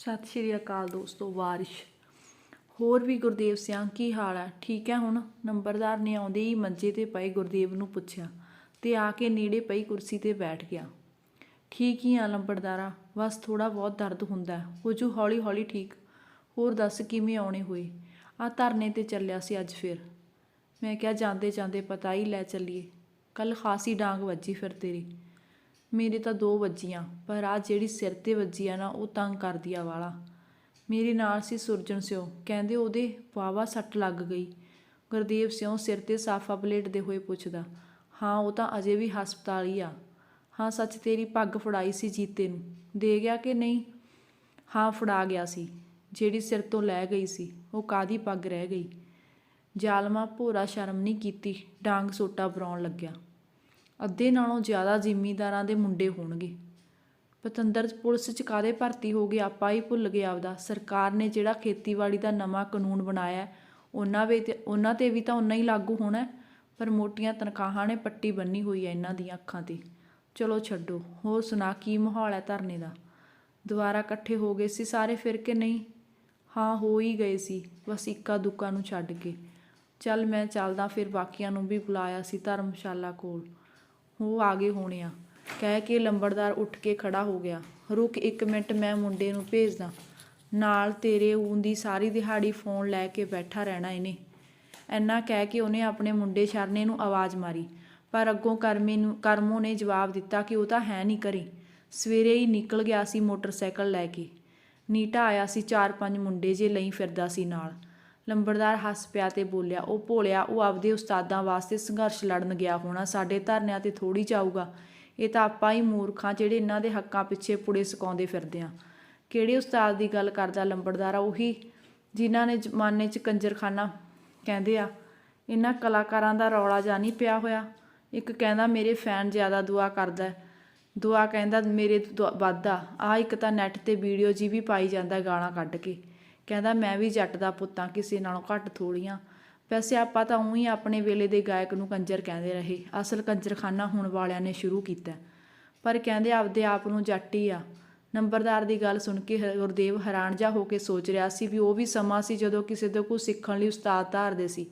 ਸਤਿ ਸ਼੍ਰੀ ਅਕਾਲ ਦੋਸਤੋ, ਵਾਰਿਸ਼। ਹੋਰ ਵੀ ਗੁਰਦੇਵ ਸਿਆਂ, ਕੀ ਹਾਲ ਹੈ ਠੀਕ ਹੈ ਹੁਣ? ਨੰਬਰਦਾਰ ਨੇ ਆਉਂਦੇ ਹੀ ਮੰਜੇ ਤੇ ਪਏ ਗੁਰਦੇਵ ਨੂੰ ਪੁੱਛਿਆ ਤੇ ਆ ਕੇ ਨੇੜੇ ਪਈ ਕੁਰਸੀ ਤੇ ਬੈਠ ਗਿਆ। ਠੀਕ ਹੀ ਆ ਲੰਬੜਦਾਰਾ ਬਸ ਥੋੜਾ ਬਹੁਤ ਦਰਦ ਹੁੰਦਾ ਹੈ। ਹੋ ਜੂ ਹੌਲੀ ਹੌਲੀ ਠੀਕ। ਹੋਰ ਦੱਸ ਕਿਵੇਂ ਆਉਣੇ ਹੋਏ? ਆ ਧਰਨੇ ਤੇ ਚੱਲਿਆ ਸੀ ਅੱਜ ਫਿਰ। ਮੈਂ ਕਿਹਾ ਜਾਂਦੇ ਜਾਂਦੇ ਪਤਾ ਹੀ ਲੈ ਚੱਲੀਏ। ਕੱਲ ਖਾਸੀ ਡਾਂਗ ਵੱਜੀ ਫਿਰ ਤੇਰੀ। ਮੇਰੇ ਤਾਂ ਦੋ ਵੱਜੀਆਂ, ਪਰ ਆ ਜਿਹੜੀ ਸਿਰ ਤੇ ਵੱਜੀ ਆ ਨਾ, ਉਹ ਤੰਗ ਕਰਦੀ ਆ ਵਾਲਾ। ਮੇਰੇ ਨਾਲ ਸੀ ਸੁਰਜਨ ਸਿਓ ਕਹਿੰਦੇ ਉਹਦੇ ਵਾਵਾ ਸੱਟ ਲੱਗ ਗਈ। ਗੁਰਦੇਵ ਸਿਓ ਸਿਰ ਤੇ ਸਾਫਾ ਬਲੇਟਦੇ ਹੋਏ ਪੁੱਛਦਾ, ਹਾਂ, ਉਹ ਤਾਂ ਅਜੇ ਵੀ ਹਸਪਤਾਲ ਹੀ ਆ। ਹਾਂ, ਸੱਚ ਤੇਰੀ ਪੱਗ ਫੜਾਈ ਸੀ ਜੀਤੇ ਨੂੰ। ਦੇ ਗਿਆ ਕਿ ਨਹੀਂ? ਹਾਂ, ਫੜਾ ਗਿਆ ਸੀ। ਜਿਹੜੀ ਸਿਰ ਤੋਂ ਲੈ ਗਈ ਸੀ, ਉਹ ਕਾਦੀ ਪੱਗ ਰਹਿ ਗਈ? ਜਾਲਮਾ ਭੋਰਾ ਸ਼ਰਮ ਨਹੀਂ ਕੀਤੀ, ਡਾਂਗ ਸੋਟਾ ਬਰਾਉਣ ਲੱਗਿਆ। ਅੱਧੇ ਨਾਲੋਂ ਜ਼ਿਆਦਾ ਜ਼ਿਮੀਂਦਾਰਾਂ ਦੇ ਮੁੰਡੇ ਹੋਣਗੇ। ਪਤੰਦਰ ਪੁਲਿਸ ਚ ਕਾਦੇ ਭਰਤੀ ਹੋ ਗਏ, ਆਪਾਂ ਹੀ ਭੁੱਲ ਗਏ ਆਪਦਾ। ਸਰਕਾਰ ਨੇ ਜਿਹੜਾ ਖੇਤੀਬਾੜੀ ਦਾ ਨਵਾਂ ਕਾਨੂੰਨ ਬਣਾਇਆ, ਉਹਨਾਂ ਵੇ ਤੇ ਉਹਨਾਂ ਤੇ ਵੀ ਤਾਂ ਉਨਾ ਹੀ ਲਾਗੂ ਹੋਣਾ ਪਰ ਮੋਟੀਆਂ ਤਨਖਾਹਾਂ ਨੇ ਪੱਟੀ ਬੰਨੀ ਹੋਈ ਹੈ ਇਹਨਾਂ ਦੀਆਂ ਅੱਖਾਂ ਤੇ। ਚਲੋ ਛੱਡੋ, ਹੋਰ ਸੁਣਾ ਕੀ ਮਾਹੌਲ ਹੈ ਧਰਨੇ ਦਾ? ਦੁਬਾਰਾ ਇਕੱਠੇ ਹੋ ਗਏ ਸੀ ਸਾਰੇ ਫਿਰ ਕੇ ਨਹੀਂ? ਹਾਂ, ਹੋ ਹੀ ਗਏ ਸੀ, ਬਸ ਇੱਕਾ ਦੁੱਕਾ ਨੂੰ ਛੱਡ ਕੇ। ਚੱਲ ਮੈਂ ਚੱਲਦਾ ਫਿਰ ਬਾਕੀਆਂ ਨੂੰ ਵੀ ਬੁਲਾਇਆ ਸੀ ਧਰਮਸ਼ਾਲਾ ਕੋਲ। ਉਹ ਆ ਗਏ ਹੋਣੇ ਆ। ਕਹਿ ਕੇ ਲੰਬੜਦਾਰ ਉੱਠ ਕੇ ਖੜਾ ਹੋ ਗਿਆ। ਰੁਕ ਇੱਕ ਮਿੰਟ, ਮੈਂ ਮੁੰਡੇ ਨੂੰ ਭੇਜਦਾ। ਨਾਲ ਤੇਰੇ ਊਂ ਦੀ ਸਾਰੀ ਦਿਹਾੜੀ ਫੋਨ ਲੈ ਕੇ ਬੈਠਾ ਰਹਿਣਾ ਇਹਨੇ। ਐਨਾ ਕਹਿ ਕੇ ਉਹਨੇ ਆਪਣੇ ਮੁੰਡੇ ਸ਼ਰਨੇ ਨੂੰ ਆਵਾਜ਼ ਮਾਰੀ। ਪਰ ਅੱਗੋਂ ਕਰਮੇ ਨੂੰ ਕਰਮੋ ਨੇ ਜਵਾਬ ਦਿੱਤਾ ਕਿ ਉਹ ਤਾਂ ਹੈ ਨਹੀਂ ਕਰੀ ਸਵੇਰੇ ਹੀ ਨਿਕਲ ਗਿਆ ਸੀ ਮੋਟਰਸਾਈਕਲ ਲੈ ਕੇ। ਨੀਟਾ ਆਇਆ ਸੀ ਚਾਰ ਪੰਜ ਮੁੰਡੇ ਜੇ ਲਈ ਫਿਰਦਾ ਸੀ ਨਾਲ। ਲੰਬੜਦਾਰ ਹੱਸ ਪਿਆ ਤੇ ਬੋਲਿਆ, ਉਹ ਭੋਲਿਆ, ਉਹ ਆਪਦੇ ਉਸਤਾਦਾਂ ਵਾਸਤੇ ਸੰਘਰਸ਼ ਲੜਨ ਗਿਆ ਹੋਣਾ, ਸਾਡੇ ਧਰਨਿਆਂ ਤੇ ਥੋੜੀ ਜਾਊਗਾ। ਇਹ ਤਾਂ ਆਪਾਂ ਹੀ ਮੂਰਖਾਂ ਜਿਹੜੇ ਇਹਨਾਂ ਦੇ ਹੱਕਾਂ ਪਿੱਛੇ ਪੁੜੇ ਸਕਾਉਂਦੇ ਫਿਰਦੇ ਆ। ਕਿਹੜੇ ਉਸਤਾਦ ਦੀ ਗੱਲ ਕਰਦਾ ਲੰਬੜਦਾਰ ਆ ਉਹੀ, ਜਿਨ੍ਹਾਂ ਨੇ ਜ਼ਮਾਨੇ 'ਚ ਕੰਜਰਖਾਨਾ ਕਹਿੰਦੇ ਆ, ਇਹਨਾਂ ਕਲਾਕਾਰਾਂ ਦਾ ਰੌਲਾ ਜਾ ਨਹੀਂ ਪਿਆ ਹੋਇਆ? ਇੱਕ ਕਹਿੰਦਾ, ਮੇਰੇ ਫੈਨ ਜ਼ਿਆਦਾ ਦੁਆ ਕਰਦਾ ਦੁਆ ਕਹਿੰਦਾ, ਮੇਰੇ ਤੋਂ ਵੱਧ ਆ ਆ ਇੱਕ ਤਾਂ ਨੈਟ ਤੇ ਵੀਡੀਓ ਜੀ ਵੀ ਪਾਈ ਜਾਂਦਾ ਗਾਲਾਂ ਕੱਢ ਕੇ। ਕਹਿੰਦਾ, ਮੈਂ ਵੀ ਜੱਟ ਦਾ ਪੁੱਤਾਂ ਕਿਸੇ ਨਾਲੋਂ ਘੱਟ ਥੋੜੀਆਂ ਵੈਸੇ ਆਪਾਂ ਤਾਂ ਉਹੀ ਆਪਣੇ ਵੇਲੇ ਦੇ ਗਾਇਕ ਨੂੰ ਕੰਜਰ ਕਹਿੰਦੇ ਰਹੇ। ਅਸਲ ਕੰਜਰਖਾਨਾ ਹੁਣ ਵਾਲਿਆਂ ਨੇ ਸ਼ੁਰੂ ਕੀਤਾ। ਪਰ ਕਹਿੰਦੇ, ਆਪਦੇ ਆਪ ਨੂੰ ਜੱਟ ਹੀ ਆ। ਨੰਬਰਦਾਰ ਦੀ ਗੱਲ ਸੁਣ ਕੇ ਗੁਰਦੇਵ ਹੈਰਾਨ ਜਾ ਹੋ ਕੇ ਸੋਚ ਰਿਹਾ ਸੀ ਵੀ ਉਹ ਵੀ ਸਮਾਂ ਸੀ ਜਦੋਂ ਕਿਸੇ ਤੋਂ ਕੁਝ ਸਿੱਖਣ ਲਈ ਉਸਤਾਦ ਧਾਰਦੇ ਸੀ।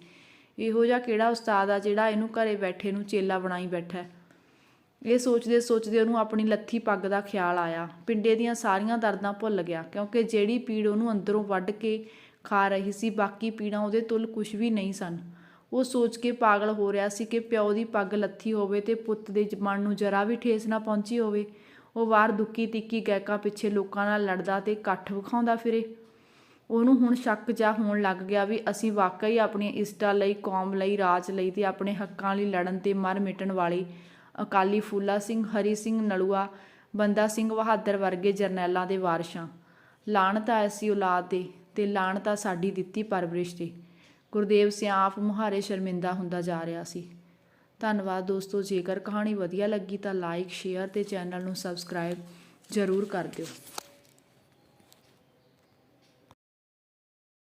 ਇਹੋ ਜਿਹਾ ਕਿਹੜਾ ਉਸਤਾਦ ਆ ਜਿਹੜਾ ਇਹਨੂੰ ਘਰੇ ਬੈਠੇ ਨੂੰ ਚੇਲਾ ਬਣਾਈ ਬੈਠਾ ਹੈ? ਇਹ ਸੋਚਦੇ ਸੋਚਦੇ ਉਹਨੂੰ ਆਪਣੀ ਲੱਥੀ ਪੱਗ ਦਾ ਖਿਆਲ ਆਇਆ। ਪਿੰਡੇ ਦੀਆਂ ਸਾਰੀਆਂ ਦਰਦਾਂ ਭੁੱਲ ਗਿਆ, ਕਿਉਂਕਿ ਜਿਹੜੀ ਪੀੜ ਉਹਨੂੰ ਅੰਦਰੋਂ ਵੱਢ ਕੇ ਖਾ ਰਹੀ ਸੀ, ਬਾਕੀ ਪੀੜਾਂ ਉਹਦੇ ਤੁਲ ਕੁਝ ਵੀ ਨਹੀਂ ਸਨ। ਉਹ ਸੋਚ ਕੇ ਪਾਗਲ ਹੋ ਰਿਹਾ ਸੀ ਕਿ ਪਿਓ ਦੀ ਪੱਗ ਲੱਥੀ ਹੋਵੇ ਤੇ ਪੁੱਤ ਦੇ ਮਨ ਨੂੰ ਜਰਾ ਵੀ ਠੇਸ ਨਾ ਪਹੁੰਚੀ ਹੋਵੇ। ਉਹ ਵਾਰ ਦੁੱਕੀ ਤਿੱਕੀ ਗਾਇਕਾਂ ਪਿੱਛੇ ਲੋਕਾਂ ਨਾਲ ਲੜਦਾ ਤੇ ਇਕੱਠ ਵਿਖਾਉਂਦਾ ਫਿਰੇ। ਉਹਨੂੰ ਹੁਣ ਸ਼ੱਕ ਜਾ ਹੋਣ ਲੱਗ ਗਿਆ ਵੀ ਅਸੀਂ ਵਾਕਈ ਆਪਣੀ ਇਸਟਾ ਲਈ, ਕੌਮ ਲਈ, ਰਾਜ ਲਈ ਤੇ ਆਪਣੇ ਹੱਕਾਂ ਲਈ ਲੜਨ ਤੇ ਮਰ ਮਿਟਣ ਵਾਲੇ ਅਕਾਲੀ ਫੂਲਾ ਸਿੰਘ, ਹਰੀ ਸਿੰਘ ਨਲੂਆ, ਬੰਦਾ ਸਿੰਘ ਬਹਾਦਰ ਵਰਗੇ ਜਰਨੈਲਾਂ ਦੇ ਵਾਰਸ਼ਾਂ। ਲਾਣਤ ਆ ਐਸੀ ਔਲਾਦ ਦੇ ਤੇ ਲਾਣਤ ਆ ਸਾਡੀ ਦਿੱਤੀ ਪਰਵਰਿਸ਼ ਤੇ। ਗੁਰਦੇਵ ਸਿੰਘ ਆਪ ਮੁਹਾਰੇ ਸ਼ਰਮਿੰਦਾ ਹੁੰਦਾ ਜਾ ਰਿਹਾ ਸੀ। ਧੰਨਵਾਦ ਦੋਸਤੋ, ਜੇਕਰ ਕਹਾਣੀ ਵਧੀਆ ਲੱਗੀ ਤਾਂ ਲਾਈਕ ਸ਼ੇਅਰ ਤੇ ਚੈਨਲ ਨੂੰ ਸਬਸਕ੍ਰਾਈਬ ਜ਼ਰੂਰ ਕਰ ਦਿਓ।